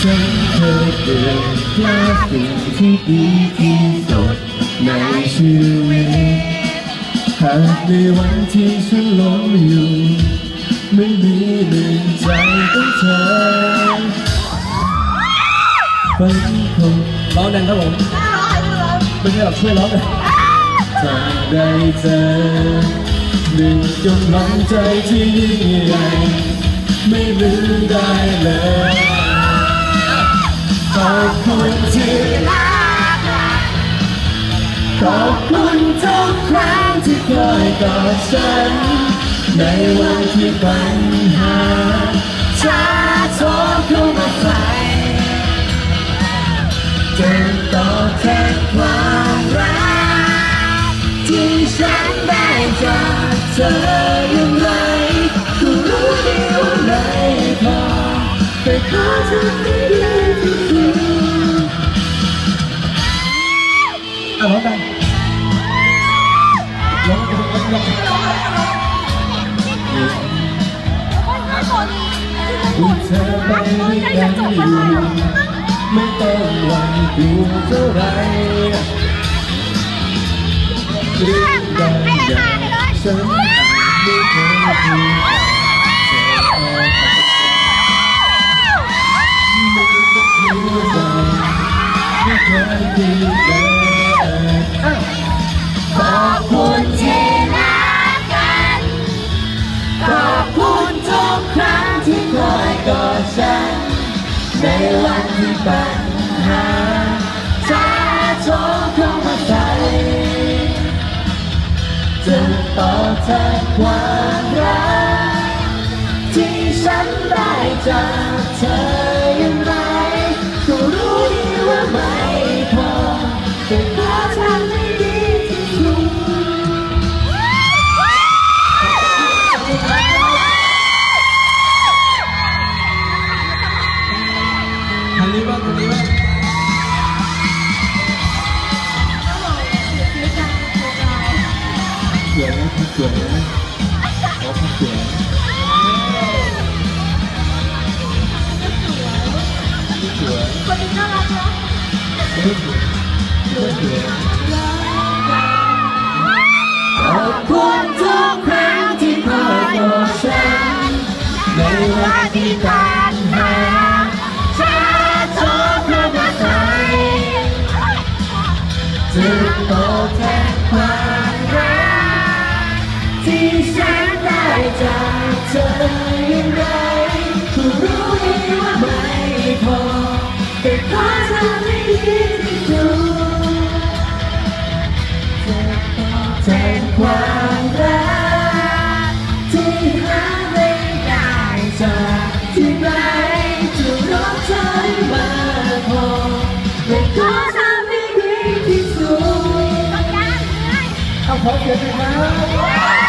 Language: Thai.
ฉันเคยเกิดพลาสิ่งที่ดีที่สุดในชีวิตหากในวันที่ฉันล้มอยู่ ไม่มีหนึ่งใจต้องเธอเป็นคนร้องดังครับผมไม่ใช่หรอกช่วยร้องเลยจากใดเจอ นึ่งกำลังใจที่ยิ่งใหญ่ไม่ลืมได้เลยขอบคุณที่รักขอบคุณทุกครั้งที่คอยกอดฉัน ในวันที่ปัญหาชาโทมเข้ามาใส่จนตอแทนความรักที่ฉันได้จาก ธออย่างไรก็รู้ดีว่าไม่พอแต่ขอเธอให้ดีที่สุดอะร้องดังร้องร้องร้องอุ้เธอไปด้วยกันอยู่ไม่ต้องหวังกลัวเท่าไรเรื่องบางอย่าง ฉันไม่เคยพูไม่เคยดีเลยขอบคุณที่รักกันขอบคุณทุกครั้งที่คอยกอดฉัน ในวันที่ปัญหาจะโทรเข้ามาใส่ ตอบแทนความรักที่ฉันได้จากเธออย่างไรก็รู้ดีว่าไม่พอแต่ขอทำให้ดีที่สุดทางนี้บ้างทางนี้บ้าง เสียงนะเสียงนะขอพักเสียงสวยไม่สวยไม่สวยขอบคุณทุกครั้งที่คอยกอดฉันในวันที่ปัญหาจะโทรเข้ามาใส่จะตอบแทนความรัก ที่ฉันได้จากเธออย่างไรก็รู้ดีว่าไม่พอแต่ขอทำให้ดีที่สุดจะตอบแทนความรักที่หาไม่ได้จากที่ไหนจะรักเธอมากพอแต่ขอทำให้ดีที่สุดเอาขอเสียงหน่อยครับ